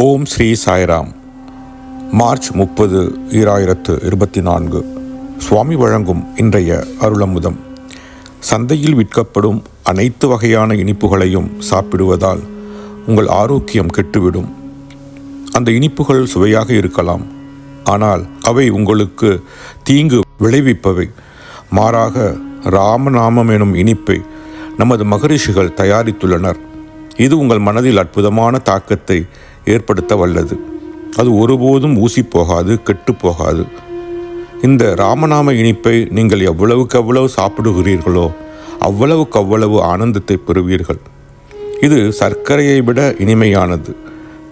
ஓம் Sri Sairam. March முப்பது ஈராயிரத்து இருபத்தி நான்கு சுவாமி வழங்கும் இன்றைய அருளமுதம். சந்தையில் விற்கப்படும் அனைத்து வகையான இனிப்புகளையும் சாப்பிடுவதால் உங்கள் ஆரோக்கியம் கெட்டுவிடும். அந்த இனிப்புகள் சுவையாக இருக்கலாம். ஆனால் அவை உங்களுக்கு தீங்கு விளைவிப்பவை. மாறாக ராமநாமம் எனும் இனிப்பை நமது மகரிஷிகள் தயாரித்துள்ளனர். இது உங்கள் மனதில் அற்புதமான தாக்கத்தை ஏற்படுத்த வல்லது அது ஒருபோதும் ஊசி போகாது கெட்டு போகாது இந்த ராமநாம இனிப்பை நீங்கள் எவ்வளவுக்கு அவ்வளவு சாப்பிடுகிறீர்களோ அவ்வளவுக்கு அவ்வளவு ஆனந்தத்தை பெறுவீர்கள். இது சர்க்கரையை விட இனிமையானது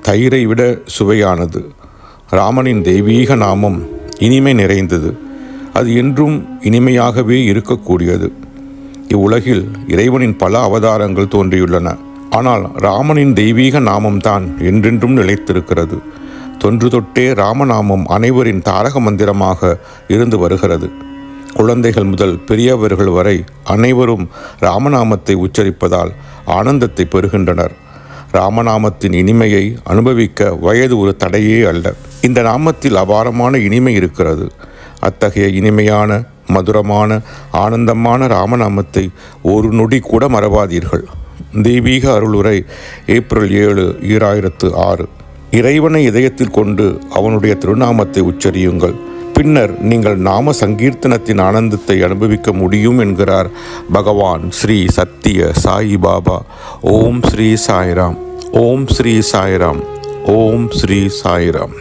தயிரை விட சுவையானது. ராமனின் தெய்வீக நாமம் இனிமை நிறைந்தது. அது என்றும் இனிமையாகவே இருக்கக்கூடியது. இவ்வுலகில் இறைவனின் பல அவதாரங்கள் தோன்றியுள்ளன. ஆனால் ராமனின் தெய்வீக நாமம்தான் என்றென்றும் நிலைத்திருக்கிறது. தொன்று தொட்டே ராமநாமம் அனைவரின் தாரக மந்திரமாக இருந்து வருகிறது. குழந்தைகள் முதல் பெரியவர்கள் வரை அனைவரும் ராமநாமத்தை உச்சரிப்பதால் ஆனந்தத்தை பெறுகின்றனர். ராமநாமத்தின் இனிமையை அனுபவிக்க வயது ஒரு தடையே அல்ல. இந்த நாமத்தில் அபாரமான இனிமை இருக்கிறது. அத்தகைய இனிமையான மதுரமான ஆனந்தமான ராமநாமத்தை ஒரு நொடி கூட மறவாதீர்கள். தெய்வீக அருளுரை ஏப்ரல் ஏழு ஈராயிரத்து ஆறு. இறைவனை இதயத்தில் கொண்டு அவனுடைய திருநாமத்தை உச்சரியுங்கள். பின்னர் நீங்கள் நாம சங்கீர்த்தனத்தின் ஆனந்தத்தை அனுபவிக்க முடியும் என்கிறார் பகவான் ஸ்ரீ சத்திய சாயி பாபா. ஓம் ஸ்ரீ சாய்ராம். ஓம் ஸ்ரீ சாய்ராம். ஓம் ஸ்ரீ சாய்ராம்.